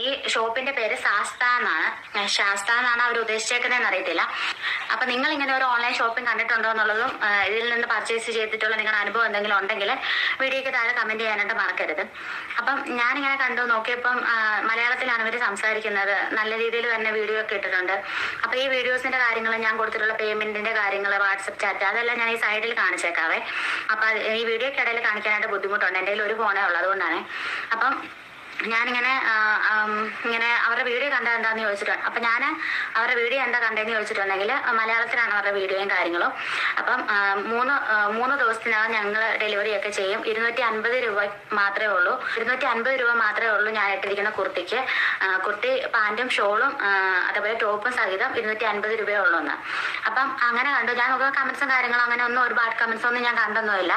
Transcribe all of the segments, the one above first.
ഈ ഷോപ്പിന്റെ പേര് സാസ്ത എന്നാണ് ശാസ്ത എന്നാണ് അവർ ഉദ്ദേശിച്ചേക്കുന്നതെന്ന് അറിയത്തില്ല. അപ്പൊ നിങ്ങൾ ഇങ്ങനെ ഒരു ഓൺലൈൻ ഷോപ്പിംഗ് കണ്ടിട്ടുണ്ടോ എന്നുള്ളതും ഇതിൽ നിന്ന് പർച്ചേസ് ചെയ്തിട്ടുള്ള നിങ്ങളുടെ അനുഭവം എന്തെങ്കിലും ഉണ്ടെങ്കിൽ വീഡിയോയ്ക്ക് താഴെ കമന്റ് ചെയ്യാനായിട്ട് മറക്കരുത്. അപ്പം ഞാനിങ്ങനെ കണ്ടു നോക്കിയപ്പം മലയാളത്തിലാണ് ഇവർ സംസാരിക്കുന്നത്. നല്ല രീതിയിൽ തന്നെ വീഡിയോ ഒക്കെ ഇട്ടിട്ടുണ്ട്. അപ്പൊ ഈ വീഡിയോസിന്റെ കാര്യങ്ങൾ ഞാൻ കൊടുത്തിട്ടുള്ള പേയ്മെന്റിന്റെ കാര്യങ്ങൾ വാട്സപ്പ് ചാറ്റ് അതെല്ലാം ഞാൻ ഈ സൈഡിൽ കാണിച്ചേക്കാവേ. അപ്പൊ ഈ ഈ വീഡിയോക്കിടയിൽ കാണിക്കാനായിട്ട് ബുദ്ധിമുട്ടുണ്ട്. എന്റെ ഒരു ഫോണേ ഉള്ളൂ അതുകൊണ്ടാണ്. അപ്പം ഞാനിങ്ങനെ ഇങ്ങനെ അവരുടെ വീഡിയോ കണ്ടത് എന്താന്ന് ചോദിച്ചിട്ടുണ്ട് അപ്പൊ ഞാൻ അവരുടെ വീഡിയോ എന്താ കണ്ടതെന്ന് ചോദിച്ചിട്ടുണ്ടെങ്കിൽ മലയാളത്തിലാണ് അവരുടെ വീഡിയോയും കാര്യങ്ങളും. അപ്പം മൂന്ന് മൂന്ന് ദിവസത്തിനകം ഞങ്ങൾ ഡെലിവറി ഒക്കെ ചെയ്യും. ഇരുന്നൂറ്റി അൻപത് രൂപ മാത്രമേ ഉള്ളൂ. ഇരുന്നൂറ്റി അൻപത് രൂപ മാത്രമേ ഉള്ളൂ ഞാൻ ഇട്ടിരിക്കുന്ന കുർത്തിക്ക്. കുർത്തി പാന്റും ഷോളും അതേപോലെ ടോപ്പും സഹിതം ഇരുന്നൂറ്റി അൻപത് രൂപയേ ഉള്ളൂ എന്ന്. അപ്പം അങ്ങനെ കണ്ടു. ഞാൻ നോക്കുന്ന കമന്റ്സും കാര്യങ്ങളും അങ്ങനെ ഒന്നും ഒരുപാട് കമന്റ്സ് ഒന്നും ഞാൻ കണ്ടൊന്നുമില്ല.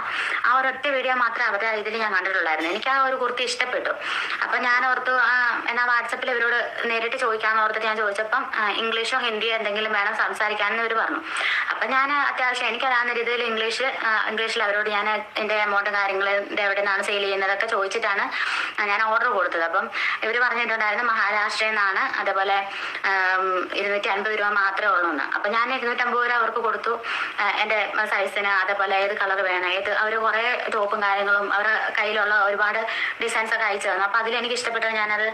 ആ ഒരൊറ്റ വീഡിയോ മാത്രമേ അവരുടെ ഇതിൽ ഞാൻ കണ്ടിട്ടുള്ളായിരുന്നു. എനിക്ക് ആ ഒരു കുർത്തി ഇഷ്ടപ്പെട്ടു. അപ്പൊ ഞാൻ ഓർത്തു എന്നാ വാട്സപ്പിൽ ഇവരോട് നേരിട്ട് ചോദിക്കാന്ന് ഓർത്തിട്ട് ഞാൻ ചോദിച്ചപ്പം ഇംഗ്ലീഷോ ഹിന്ദിയോ എന്തെങ്കിലും വേണം സംസാരിക്കാമെന്ന് ഇവർ പറഞ്ഞു. അപ്പൊ ഞാൻ അത്യാവശ്യം എനിക്കറിയാവുന്ന രീതിയിൽ ഇംഗ്ലീഷ് ഇംഗ്ലീഷിൽ അവരോട് ഞാൻ എന്റെ എമൗണ്ട് കാര്യങ്ങൾ എവിടെ നിന്നാണ് സെയിൽ ചെയ്യുന്നതൊക്കെ ചോദിച്ചിട്ടാണ് ഞാൻ ഓർഡർ കൊടുത്തത്. അപ്പം ഇവർ പറഞ്ഞിട്ടുണ്ടായിരുന്നു മഹാരാഷ്ട്രയിൽ നിന്നാണ് അതേപോലെ ഇരുന്നൂറ്റി അൻപത് രൂപ മാത്രമേ ഉള്ളൂ എന്ന്. അപ്പൊ ഞാൻ ഇരുന്നൂറ്റമ്പത് രൂപ അവർക്ക് കൊടുത്തു. എന്റെ സൈസിന് അതേപോലെ ഏത് കളർ വേണം ഏത് അവർ കുറെ ടോപ്പും കാര്യങ്ങളും അവരുടെ കയ്യിലുള്ള ഒരുപാട് ഡിസൈൻസ് ഒക്കെ അയച്ചു തന്നു. അപ്പൊ അതിൽ എനിക്ക് ഇഷ്ടപ്പെട്ടത് ഞാനത്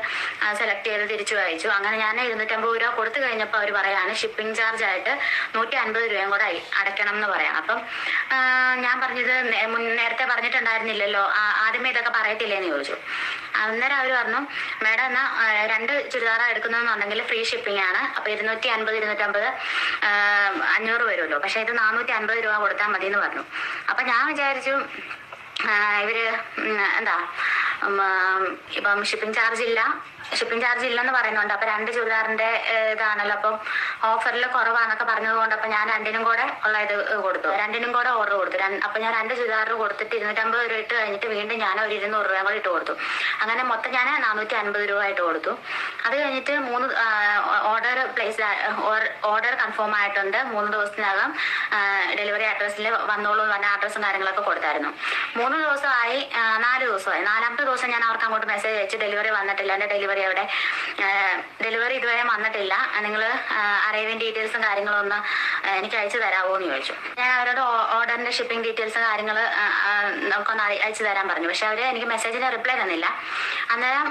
സെലക്ട് ചെയ്ത് തിരിച്ചു അയച്ചു അങ്ങനെ ഞാൻ ഇരുന്നൂറ്റമ്പത് രൂപ കൊടുത്തു കഴിഞ്ഞപ്പോൾ അവർ പറയാണ് ഷിപ്പിംഗ് ചാർജ് ആയിട്ട് നൂറ്റി അൻപത് രൂപയും കൂടെ അടയ്ക്കണം എന്ന് പറയാം അപ്പം ഞാൻ പറഞ്ഞത് നേരത്തെ പറഞ്ഞിട്ടുണ്ടായിരുന്നില്ലല്ലോ ആദ്യമേ ഇതൊക്കെ പറയത്തില്ലേന്ന് ചോദിച്ചു. അന്നേരം അവർ പറഞ്ഞു മേഡം എന്നാ രണ്ട് ചുരിദാറാ എടുക്കുന്നതെന്നുണ്ടെങ്കിൽ ഫ്രീ ഷിപ്പിംഗ് ആണ്. അപ്പൊ ഇരുന്നൂറ്റി അൻപത് ഇരുന്നൂറ്റമ്പത് അഞ്ഞൂറ് വരുമല്ലോ. പക്ഷെ ഇത് നാനൂറ്റി അൻപത് രൂപ കൊടുത്താൽ മതി എന്ന് പറഞ്ഞു. അപ്പൊ ഞാൻ വിചാരിച്ചു ഇവർ എന്താ ഇപ്പം ഷിപ്പിംഗ് ചാർജ് ഇല്ല. ഷിപ്പിംഗ് ചാർജ് ഇല്ലെന്ന് പറയുന്നുണ്ട്. അപ്പൊ രണ്ട് ചുരിദാറിന്റെ ഇതാണല്ലോ. അപ്പം ഓഫറിൽ കുറവാന്നൊക്കെ പറഞ്ഞതുകൊണ്ട് അപ്പൊ ഞാൻ രണ്ടിനും കൂടെ ഉള്ള ഇത് കൊടുത്തു. രണ്ടിനും കൂടെ ഓർഡർ കൊടുത്തു. അപ്പൊ ഞാൻ രണ്ട് ചുരിദാർ കൊടുത്തിട്ട് ഇരുന്നൂറ്റമ്പത് രൂപ ഇട്ട് കഴിഞ്ഞിട്ട് വീണ്ടും ഞാൻ ഒരു ഇരുന്നൂറ് രൂപ കൂടെ ഇട്ട് കൊടുത്തു. അങ്ങനെ മൊത്തം ഞാൻ നാനൂറ്റി അൻപത് രൂപ ആയിട്ട് കൊടുത്തു. അത് കഴിഞ്ഞിട്ട് മൂന്ന് ഓർഡർ പ്ലേസ് ഓർഡർ കൺഫേം ആയിട്ടുണ്ട്. മൂന്ന് ദിവസത്തിനകം ഡെലിവറി അഡ്രസ്സിൽ വന്നോളൂ പറഞ്ഞ അഡ്രസ്സും കാര്യങ്ങളൊക്കെ കൊടുത്തായിരുന്നു. മൂന്ന് ദിവസമായി നാല് ദിവസമായി. നാലാമത്തെ ദിവസം ഞാൻ അവർക്ക് അങ്ങോട്ട് മെസ്സേജ് അയച്ചു. ഡെലിവറി വന്നിട്ടില്ല. എന്റെ ഡെലിവറി അവിടെ ഡെലിവറി ഇതുവരെ വന്നിട്ടില്ല. നിങ്ങൾ അറൈവിംഗ് ഡീറ്റെയിൽസും കാര്യങ്ങളും ഒന്ന് എനിക്ക് അയച്ചു തരാമോ എന്ന് ചോദിച്ചു. ഞാൻ അവരോട് ഓർഡറിന്റെ ഷിപ്പിംഗ് ഡീറ്റെയിൽസ് കാര്യങ്ങൾ നമുക്കൊന്ന് അയച്ചു തരാൻ പറഞ്ഞു. പക്ഷെ അവർ എനിക്ക് മെസ്സേജിന് റിപ്ലൈ തന്നില്ല. അന്നേരം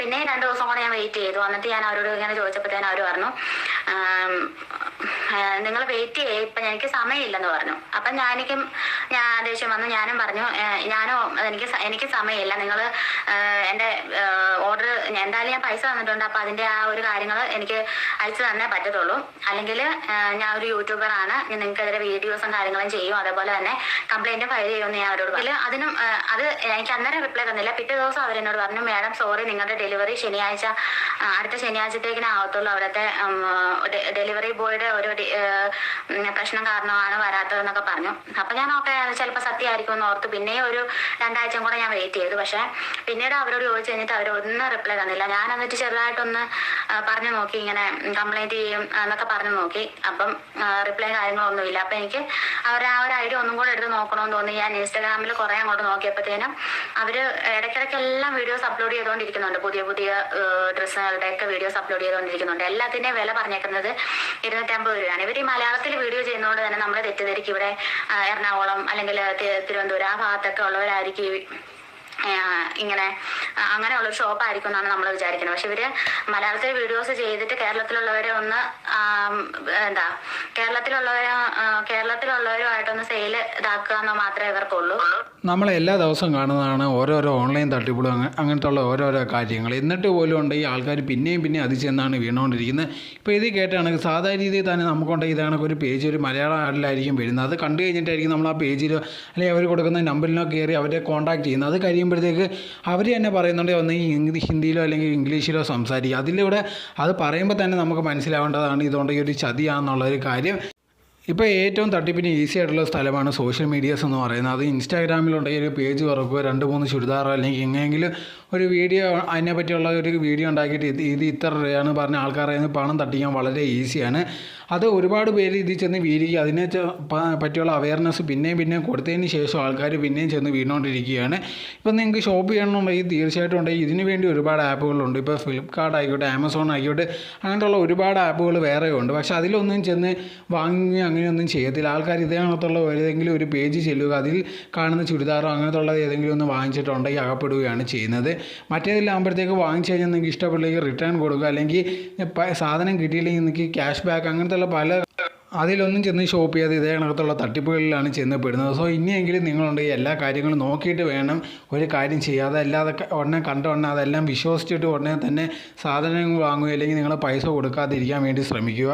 പിന്നെ രണ്ട് ദിവസം കൂടെ ഞാൻ വെയിറ്റ് ചെയ്തു. എന്നിട്ട് ഞാൻ അവരോട് ഇങ്ങനെ ചോദിച്ചപ്പോഴത്തേനും അവർ പറഞ്ഞു നിങ്ങൾ വെയിറ്റ് ചെയ്യേ ഇപ്പൊ എനിക്ക് സമയമില്ലെന്ന് പറഞ്ഞു. അപ്പൊ ഞാനിക്കും ഞാൻ ദേഷ്യം വന്നു ഞാനും പറഞ്ഞു ഞാനോ എനിക്ക് എനിക്ക് സമയമില്ല. നിങ്ങൾ എന്റെ ഓർഡർ എന്തായാലും ഞാൻ പൈസ തന്നിട്ടുണ്ട്. അപ്പൊ അതിന്റെ ആ ഒരു കാര്യങ്ങൾ എനിക്ക് അയച്ചു തന്നേ പറ്റത്തുള്ളൂ. അല്ലെങ്കിൽ ഞാൻ ഒരു യൂട്യൂബർ ആണ്. നിങ്ങൾക്കെതിരെ വീഡിയോസും കാര്യങ്ങളും ചെയ്യും. അതേപോലെ തന്നെ കംപ്ലൈന്റ് ഫയൽ ചെയ്യുമെന്ന് ഞാൻ അവരോട് പറഞ്ഞു. അതിനും അത് എനിക്ക് അന്നേരം റിപ്ലൈ തന്നില്ല. പിറ്റേ ദിവസം അവരെന്നോട് പറഞ്ഞു മാഡം സോറി നിങ്ങളുടെ ഡെലിവറി ശനിയാഴ്ച അടുത്ത ശനിയാഴ്ചത്തേക്കിനാവത്തുള്ളൂ അവിടുത്തെ ഡെലിവറി ബോയുടെ ഒരു പ്രശ്നം കാരണമാണ് വരാത്തതെന്നൊക്കെ പറഞ്ഞു. അപ്പൊ ഞാൻ ഓക്കെ ചിലപ്പോൾ സത്യമായിരിക്കും എന്ന് ഓർത്ത്. പിന്നെയും ഒരു രണ്ടാഴ്ചയും കൂടെ ഞാൻ വെയിറ്റ് ചെയ്തു. പക്ഷെ പിന്നീട് അവരോട് ചോദിച്ചു കഴിഞ്ഞിട്ട് അവർ റിപ്ലൈ തന്നില്ല. ഞാൻ എന്നിട്ട് ചെറുതായിട്ടൊന്ന് പറഞ്ഞു നോക്കി ഇങ്ങനെ കംപ്ലൈന്റ് ചെയ്യും എന്നൊക്കെ പറഞ്ഞു നോക്കി. അപ്പം റിപ്ലൈ കാര്യങ്ങളൊന്നുമില്ല. അപ്പൊ എനിക്ക് അവരെ ആ ഒരു ഐഡിയ ഒന്നും കൂടെ എടുത്ത് നോക്കണമെന്ന് തോന്നി. ഞാൻ ഇൻസ്റ്റാഗ്രാമിൽ കുറെ അങ്ങോട്ട് നോക്കിയപ്പോഴത്തേനും അവർ ഇടയ്ക്കിടയ്ക്ക് എല്ലാം വീഡിയോസ് അപ്ലോഡ് ചെയ്തുകൊണ്ടിരിക്കുന്നുണ്ട് പുതിയ പുതിയ ഡ്രസ്സുകളുടെ ഒക്കെ വീഡിയോസ് അപ്ലോഡ് ചെയ്തുകൊണ്ടിരിക്കുന്നുണ്ട് എല്ലാത്തിന്റെയും വില പറഞ്ഞേക്കുന്നത് ഇരുന്നൂറ്റമ്പത് രൂപയാണ്. ഇവർ ഈ മലയാളത്തിൽ വീഡിയോ ചെയ്യുന്നതുകൊണ്ട് തന്നെ നമ്മളെ തെറ്റിദ്ധരിക്കും. ഇവിടെ എറണാകുളം അല്ലെങ്കിൽ തിരുവനന്തപുരം ആ ഭാഗത്തൊക്കെ ഉള്ളവരായിരിക്കും ഇങ്ങനെ അങ്ങനെയുള്ള ഷോപ്പ് ആയിരിക്കും എന്നാണ് നമ്മൾ വിചാരിക്കുന്നത് പക്ഷെ ഇവർ മലയാളത്തിൽ വീഡിയോസ് ചെയ്തിട്ട് കേരളത്തിലുള്ളവരെ ഒന്ന് എന്താ കേരളത്തിലുള്ളവരെ കേരളത്തിലുള്ളവരുമായിട്ടൊന്ന് സെയിൽ ഇതാക്കുക എന്ന് മാത്രമേ ഇവർക്കുള്ളൂ. നമ്മളെ എല്ലാ ദിവസവും കാണുന്നതാണ് ഓരോരോ ഓൺലൈൻ തട്ടിപ്പുകളും അങ്ങ അങ്ങനത്തെ ഉള്ള ഓരോരോ കാര്യങ്ങൾ. എന്നിട്ട് പോലും ഉണ്ട് ഈ ആൾക്കാർ പിന്നെയും പിന്നെയും അതിൽ ചെന്നാണ് വീണുകൊണ്ടിരിക്കുന്നത് ഇപ്പോൾ ഇത് കേട്ടാണെങ്കിൽ സാധാരണ രീതിയിൽ തന്നെ നമുക്കുണ്ടെങ്കിൽ ഇതാണ് ഒരു പേജ് ഒരു മലയാള ആടിലായിരിക്കും വരുന്നത്. അത് കണ്ടു കഴിഞ്ഞിട്ടായിരിക്കും നമ്മൾ ആ പേജിലോ അല്ലെങ്കിൽ അവർ കൊടുക്കുന്ന നമ്പറിലോ കയറി അവരെ കോൺടാക്ട് ചെയ്യുന്നത്. അത് കഴിയുമ്പോഴത്തേക്ക് അവർ തന്നെ പറയുന്നുണ്ട് ഒന്ന് ഹിന്ദിയിലോ അല്ലെങ്കിൽ ഇംഗ്ലീഷിലോ സംസാരിക്കുക. അതിലൂടെ അത് പറയുമ്പോൾ തന്നെ നമുക്ക് മനസ്സിലാവേണ്ടതാണ് ഇതുകൊണ്ട് ഈ ഒരു ചതിയാണെന്നുള്ളൊരു കാര്യം. ഇപ്പോൾ ഏറ്റവും തട്ടിപ്പിന് ഈസി ആയിട്ടുള്ള സ്ഥലമാണ് സോഷ്യൽ മീഡിയാസ് എന്ന് പറയുന്നത്. അത് ഇൻസ്റ്റാഗ്രാമിലുണ്ടെങ്കിൽ ഒരു പേജ് തുറക്കുക രണ്ട് മൂന്ന് ചുരിദാറോ അല്ലെങ്കിൽ എങ്ങനെയെങ്കിലും ഒരു വീഡിയോ അതിനെ പറ്റിയുള്ള ഒരു വീഡിയോ ഉണ്ടാക്കിയിട്ട് ഇത് ഇത് ഇത്ര രൂപയാണ് പറഞ്ഞ ആൾക്കാരെ പണം തട്ടിക്കാൻ വളരെ ഈസിയാണ്. അത് ഒരുപാട് പേര് ഇതിൽ ചെന്ന് വീഴുകയും അതിനെ പറ്റിയുള്ള അവയർനെസ് പിന്നെയും പിന്നെയും കൊടുത്തതിന് ശേഷം ആൾക്കാർ പിന്നെയും ചെന്ന് വീണുകൊണ്ടിരിക്കുകയാണ് ഇപ്പം നിങ്ങൾക്ക് ഷോപ്പ് ചെയ്യണമെന്നുണ്ടെങ്കിൽ തീർച്ചയായിട്ടും ഉണ്ടെങ്കിൽ ഇതിന് വേണ്ടി ഒരുപാട് ആപ്പുകളുണ്ട്. ഇപ്പോൾ ഫ്ലിപ്കാർട്ട് ആയിക്കോട്ടെ ആമസോൺ ആയിക്കോട്ടെ അങ്ങനെയുള്ള ഒരുപാട് ആപ്പുകൾ വേറെയുണ്ട്. പക്ഷെ അതിലൊന്നും ചെന്ന് വാങ്ങി അങ്ങനെയൊന്നും ചെയ്യത്തില്ല. ആൾക്കാർ ഇതേണത്തുള്ള ഏതെങ്കിലും ഒരു പേജ് ചെല്ലുക അതിൽ കാണുന്ന ചുരിദാറോ അങ്ങനത്തുള്ള ഏതെങ്കിലും ഒന്ന് വാങ്ങിച്ചിട്ടുണ്ടെങ്കിൽ അകപ്പെടുകയാണ് ചെയ്യുന്നത്. മറ്റേതിലാകുമ്പോഴത്തേക്ക് വാങ്ങിച്ചു കഴിഞ്ഞാൽ നിങ്ങൾക്ക് ഇഷ്ടപ്പെട്ടില്ലെങ്കിൽ റിട്ടേൺ കൊടുക്കുക. അല്ലെങ്കിൽ സാധനം കിട്ടിയില്ലെങ്കിൽ നിങ്ങൾക്ക് ക്യാഷ് ബാക്ക് അങ്ങനത്തെയുള്ള പല അതിലൊന്നും ചെന്ന് ഷോപ്പ് ചെയ്യാതെ ഇതേ കണക്കത്തുള്ള തട്ടിപ്പുകളിലാണ് ചെന്ന് പെടുന്നത്. സോ ഇനിയെങ്കിലും നിങ്ങളുണ്ടെങ്കിൽ എല്ലാ കാര്യങ്ങളും നോക്കിയിട്ട് വേണം ഒരു കാര്യം ചെയ്യാതെ അല്ലാതെ ഉടനെ കണ്ട ഉടനെ അതെല്ലാം വിശ്വസിച്ചിട്ട് ഉടനെ തന്നെ സാധനങ്ങൾ വാങ്ങുക അല്ലെങ്കിൽ നിങ്ങൾ പൈസ കൊടുക്കാതിരിക്കാൻ വേണ്ടി ശ്രമിക്കുക.